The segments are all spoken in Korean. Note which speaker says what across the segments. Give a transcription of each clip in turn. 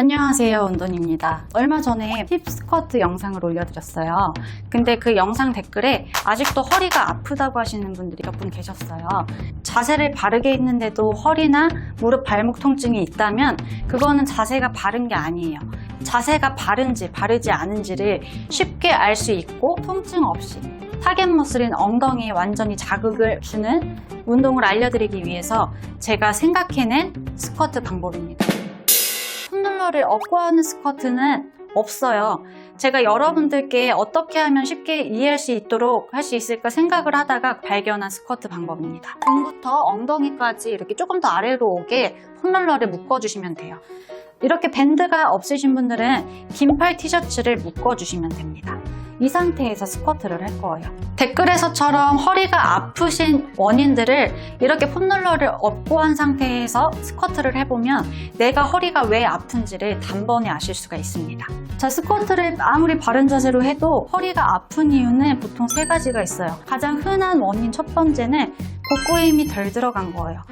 Speaker 1: 안녕하세요, 운돈입니다. 얼마 전에 힙 스쿼트 영상을 올려드렸어요. 근데 그 영상 댓글에 아직도 허리가 아프다고 하시는 분들이 몇 분 계셨어요. 자세를 바르게 했는데도 허리나 무릎 발목 통증이 있다면 그거는 자세가 바른 게 아니에요. 자세가 바른지 바르지 않은지를 쉽게 알 수 있고 통증 없이 타겟 머슬인 엉덩이에 완전히 자극을 주는 운동을 알려드리기 위해서 제가 생각해낸 스쿼트 방법입니다. 폼롤러를 업고 하는 스쿼트는 없어요. 제가 여러분들께 어떻게 하면 쉽게 이해할 수 있도록 할 수 있을까 생각을 하다가 발견한 스쿼트 방법입니다. 등부터 엉덩이까지 이렇게 조금 더 아래로 오게 폼롤러를 묶어주시면 돼요. 이렇게 밴드가 없으신 분들은 긴팔 티셔츠를 묶어주시면 됩니다. 이 상태에서 스쿼트를 할 거예요. 댓글에서처럼 허리가 아프신 원인들을 이렇게 폼롤러를 업고 한 상태에서 스쿼트를 해보면 내가 허리가 왜 아픈지를 단번에 아실 수가 있습니다. 자, 스쿼트를 아무리 바른 자세로 해도 허리가 아픈 이유는 보통 세 가지가 있어요. 가장 흔한 원인 첫 번째는 복부에 힘이 덜 들어간 거예요.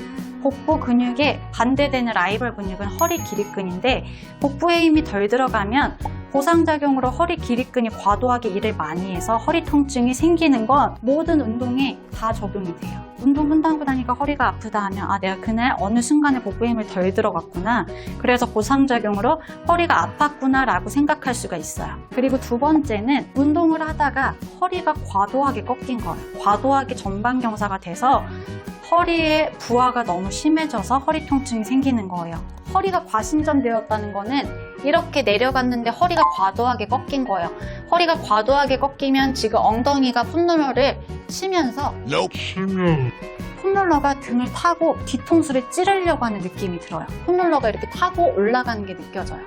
Speaker 1: 복부 근육에 반대되는 라이벌 근육은 허리 기립근인데 복부에 힘이 덜 들어가면 보상작용으로 허리 기립근이 과도하게 일을 많이 해서 허리 통증이 생기는 건 모든 운동에 다 적용이 돼요. 운동 끝나고 나니까 허리가 아프다 하면 아 내가 그날 어느 순간에 복부에 힘을 덜 들어갔구나 그래서 보상작용으로 허리가 아팠구나 라고 생각할 수가 있어요. 그리고 두 번째는 운동을 하다가 허리가 과도하게 꺾인 거예요. 과도하게 전방경사가 돼서 허리의 부하가 너무 심해져서 허리 통증이 생기는 거예요. 허리가 과신전되었다는 거는 이렇게 내려갔는데 허리가 과도하게 꺾인 거예요. 허리가 과도하게 꺾이면 지금 엉덩이가 폼롤러를 치면서 폼롤러가 등을 타고 뒤통수를 찌르려고 하는 느낌이 들어요. 폼롤러가 이렇게 타고 올라가는 게 느껴져요.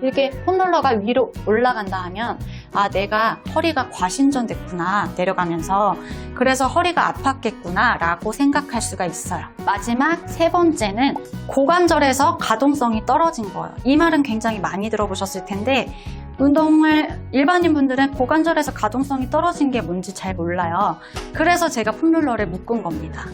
Speaker 1: 이렇게 폼롤러가 위로 올라간다 하면 아 내가 허리가 과신전됐구나 내려가면서 그래서 허리가 아팠겠구나 라고 생각할 수가 있어요. 마지막 세 번째는 고관절에서 가동성이 떨어진 거예요. 이 말은 굉장히 많이 들어보셨을 텐데 운동을 일반인 분들은 고관절에서 가동성이 떨어진 게 뭔지 잘 몰라요. 그래서 제가 폼롤러를 묶은 겁니다.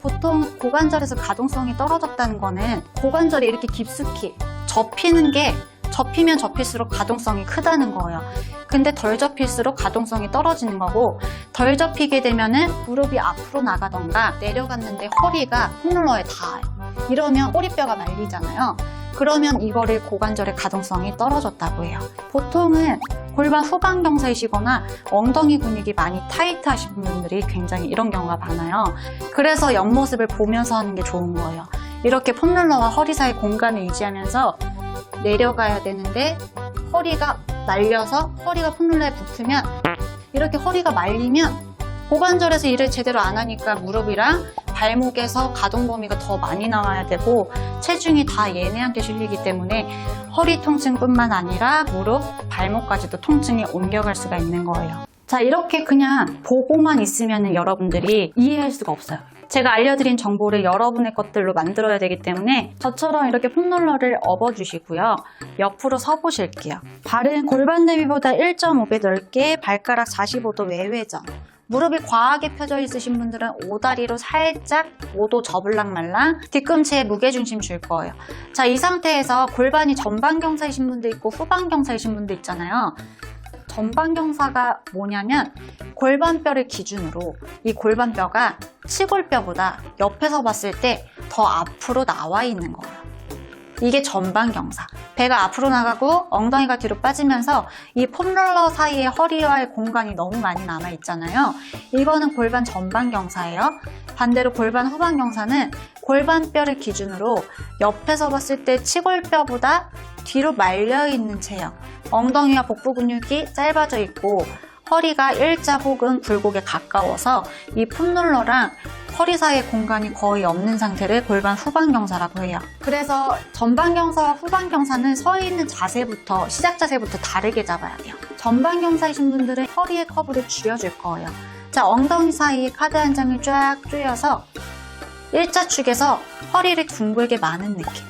Speaker 1: 보통 고관절에서 가동성이 떨어졌다는 거는 고관절이 이렇게 깊숙이 접히는 게 접히면 접힐수록 가동성이 크다는 거예요. 근데 덜 접힐수록 가동성이 떨어지는 거고 덜 접히게 되면은 무릎이 앞으로 나가던가 내려갔는데 허리가 폼롤러에 닿아요. 이러면 꼬리뼈가 말리잖아요. 그러면 이거를 고관절의 가동성이 떨어졌다고 해요. 보통은 골반 후방 경사이시거나 엉덩이 근육이 많이 타이트하신 분들이 굉장히 이런 경우가 많아요. 그래서 옆모습을 보면서 하는 게 좋은 거예요. 이렇게 폼롤러와 허리 사이 공간을 유지하면서 내려가야 되는데 허리가 말려서 허리가 폼롤러에 붙으면 이렇게 허리가 말리면 고관절에서 일을 제대로 안 하니까 무릎이랑 발목에서 가동 범위가 더 많이 나와야 되고 체중이 다 얘네한테 실리기 때문에 허리 통증뿐만 아니라 무릎, 발목까지도 통증이 옮겨갈 수가 있는 거예요. 자, 이렇게 그냥 보고만 있으면 여러분들이 이해할 수가 없어요. 제가 알려드린 정보를 여러분의 것들로 만들어야 되기 때문에 저처럼 이렇게 폼롤러를 업어주시고요. 옆으로 서보실게요. 발은 골반 대비보다 1.5배 넓게 발가락 45도 외회전. 무릎이 과하게 펴져 있으신 분들은 오다리로 살짝 5도 접을랑말랑 뒤꿈치에 무게중심 줄 거예요. 자, 이 상태에서 골반이 전방경사이신 분도 있고 후방경사이신 분도 있잖아요. 전방경사가 뭐냐면 골반뼈를 기준으로 이 골반뼈가 치골뼈보다 옆에서 봤을 때 더 앞으로 나와 있는 거예요. 이게 전방경사. 배가 앞으로 나가고 엉덩이가 뒤로 빠지면서 이 폼롤러 사이에 허리와의 공간이 너무 많이 남아 있잖아요. 이거는 골반 전방경사예요. 반대로 골반 후방경사는 골반뼈를 기준으로 옆에서 봤을 때 치골뼈보다 뒤로 말려 있는 체형. 엉덩이와 복부 근육이 짧아져 있고 허리가 일자 혹은 굴곡에 가까워서 이 폼롤러랑 허리 사이의 공간이 거의 없는 상태를 골반 후방경사라고 해요. 그래서 전방경사와 후방경사는 서 있는 자세부터 시작 자세부터 다르게 잡아야 돼요. 전방경사이신 분들은 허리의 커브를 줄여줄 거예요. 자, 엉덩이 사이에 카드 한 장을 쫙 조여서 일자 축에서 허리를 둥글게 마는 느낌.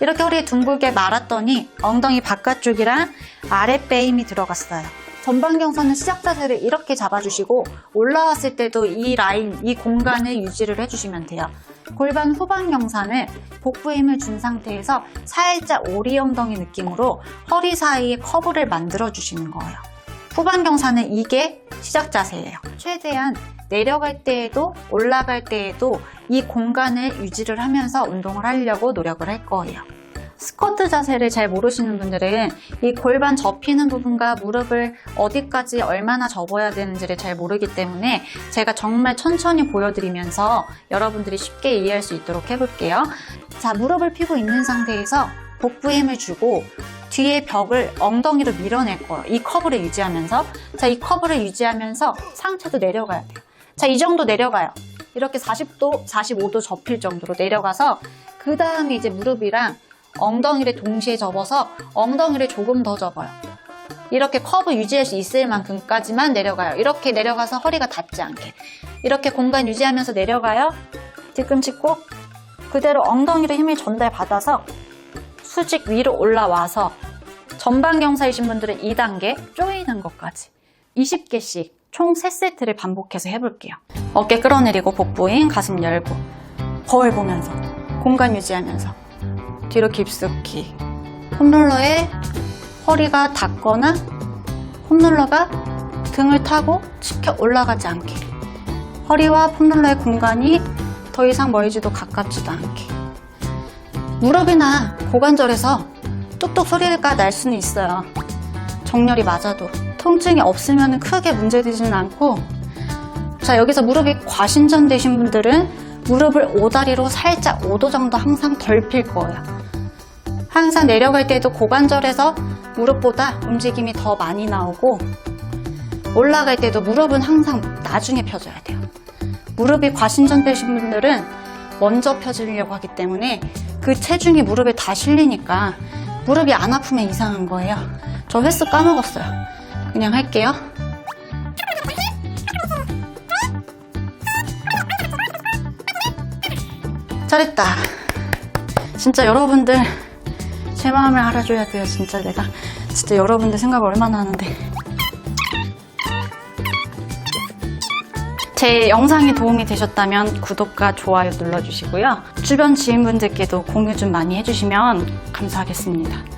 Speaker 1: 이렇게 허리에 둥글게 말았더니 엉덩이 바깥쪽이랑 아랫배에 힘이 들어갔어요. 전방경사는 시작 자세를 이렇게 잡아주시고 올라왔을 때도 이 라인, 이 공간을 유지를 해주시면 돼요. 골반 후방 경사는 복부 힘을 준 상태에서 살짝 오리 엉덩이 느낌으로 허리 사이에 커브를 만들어 주시는 거예요. 후방 경사는 이게 시작 자세예요. 최대한 내려갈 때에도 올라갈 때에도 이 공간을 유지를 하면서 운동을 하려고 노력을 할 거예요. 스쿼트 자세를 잘 모르시는 분들은 이 골반 접히는 부분과 무릎을 어디까지 얼마나 접어야 되는지를 잘 모르기 때문에 제가 정말 천천히 보여드리면서 여러분들이 쉽게 이해할 수 있도록 해볼게요. 자, 무릎을 펴고 있는 상태에서 복부 힘을 주고 뒤에 벽을 엉덩이로 밀어낼 거예요. 이 커브를 유지하면서. 자, 이 커브를 유지하면서 상체도 내려가야 돼요. 자, 이 정도 내려가요. 이렇게 40도, 45도 접힐 정도로 내려가서 그 다음에 이제 무릎이랑 엉덩이를 동시에 접어서 엉덩이를 조금 더 접어요. 이렇게 커브 유지할 수 있을 만큼까지만 내려가요. 이렇게 내려가서 허리가 닿지 않게. 이렇게 공간 유지하면서 내려가요. 뒤꿈치 꼭 그대로 엉덩이로 힘을 전달받아서 수직 위로 올라와서 전방 경사이신 분들은 2단계 조이는 것까지 20개씩 총 3세트를 반복해서 해볼게요. 어깨 끌어내리고 복부인 가슴 열고 거울 보면서 공간 유지하면서 뒤로 깊숙이. 홈롤러에 허리가 닿거나 홈롤러가 등을 타고 치켜 올라가지 않게. 허리와 폼롤러의 공간이 더 이상 멀지도 가깝지도 않게. 무릎이나 고관절에서 뚝뚝 소리가 날 수는 있어요. 정렬이 맞아도 통증이 없으면 크게 문제되지는 않고 자 여기서 무릎이 과신전되신 분들은 무릎을 오다리로 살짝 5도 정도 항상 덜 필 거예요 항상 내려갈 때도 고관절에서 무릎보다 움직임이 더 많이 나오고 올라갈 때도 무릎은 항상 나중에 펴줘야 돼요. 무릎이 과신전되신 분들은 먼저 펴주려고 하기 때문에 그 체중이 무릎에 다 실리니까 무릎이 안 아프면 이상한 거예요. 저 횟수 까먹었어요. 그냥 할게요. 잘했다. 진짜 여러분들 제 마음을 알아줘야 돼요. 진짜 내가 진짜 여러분들 생각 얼마나 하는데. 제 영상이 도움이 되셨다면 구독과 좋아요 눌러주시고요. 주변 지인분들께도 공유 좀 많이 해주시면 감사하겠습니다.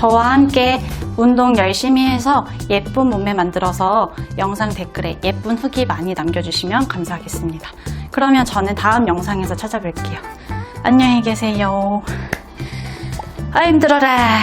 Speaker 1: 저와 함께 운동 열심히 해서 예쁜 몸매 만들어서 영상 댓글에 예쁜 후기 많이 남겨주시면 감사하겠습니다. 그러면 저는 다음 영상에서 찾아뵐게요. 안녕히 계세요. 아 힘들어라.